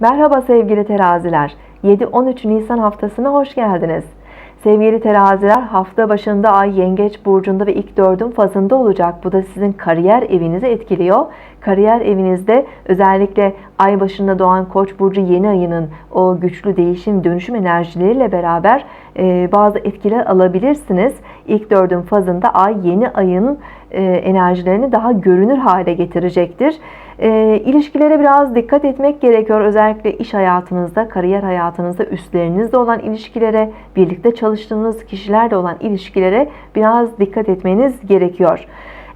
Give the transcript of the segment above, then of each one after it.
Merhaba sevgili teraziler. 7-13 Nisan haftasına hoş geldiniz. Sevgili teraziler hafta başında ay yengeç burcunda ve ilk dördün fazında olacak. Bu da sizin kariyer evinizi etkiliyor. Kariyer evinizde özellikle ay başında doğan koç burcu yeni ayının o güçlü değişim dönüşüm enerjileriyle beraber e, bazı etkiler alabilirsiniz. İlk dördün fazında ay yeni ayın e, enerjilerini daha görünür hale getirecektir. E, ilişkilere biraz dikkat etmek gerekiyor. Özellikle iş hayatınızda, kariyer hayatınızda, üstlerinizde olan ilişkilere, birlikte çalıştığınız kişilerle olan ilişkilere biraz dikkat etmeniz gerekiyor.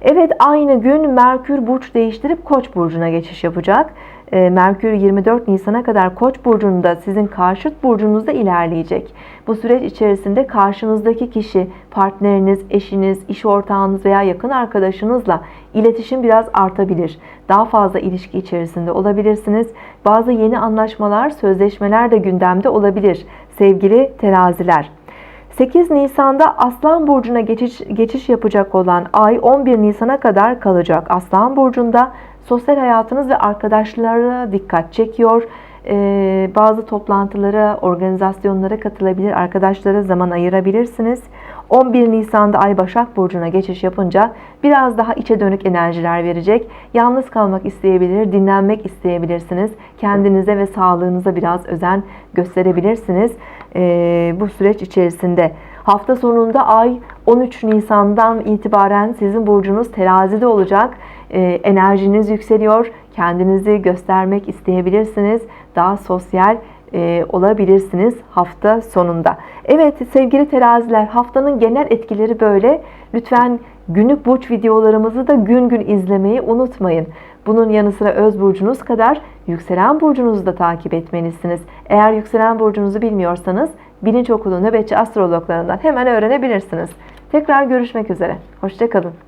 Evet aynı gün Merkür burç değiştirip Koç burcuna geçiş yapacak. E, Merkür 24 Nisan'a kadar Koç burcunda sizin karşıt burcunuzda ilerleyecek. Bu süreç içerisinde karşınızdaki kişi, partneriniz, eşiniz, iş ortağınız veya yakın arkadaşınızla iletişim biraz artabilir. Daha fazla ilişki içerisinde olabilirsiniz. Bazı yeni anlaşmalar, sözleşmeler de gündemde olabilir sevgili teraziler. 8 Nisan'da Aslan Burcu'na geçiş, geçiş yapacak olan ay 11 Nisan'a kadar kalacak. Aslan Burcu'nda sosyal hayatınız ve arkadaşlara dikkat çekiyor. Ee, bazı toplantılara, organizasyonlara katılabilir, arkadaşlara zaman ayırabilirsiniz. 11 Nisan'da Ay Başak Burcu'na geçiş yapınca biraz daha içe dönük enerjiler verecek. Yalnız kalmak isteyebilir, dinlenmek isteyebilirsiniz. Kendinize ve sağlığınıza biraz özen gösterebilirsiniz ee, bu süreç içerisinde. Hafta sonunda Ay 13 Nisan'dan itibaren sizin burcunuz terazide olacak. Ee, enerjiniz yükseliyor. Kendinizi göstermek isteyebilirsiniz. Daha sosyal e, olabilirsiniz hafta sonunda. Evet sevgili teraziler haftanın genel etkileri böyle. Lütfen günlük burç videolarımızı da gün gün izlemeyi unutmayın. Bunun yanı sıra öz burcunuz kadar yükselen burcunuzu da takip etmelisiniz. Eğer yükselen burcunuzu bilmiyorsanız bilinç okulu nöbetçi astrologlarından hemen öğrenebilirsiniz. Tekrar görüşmek üzere. Hoşçakalın.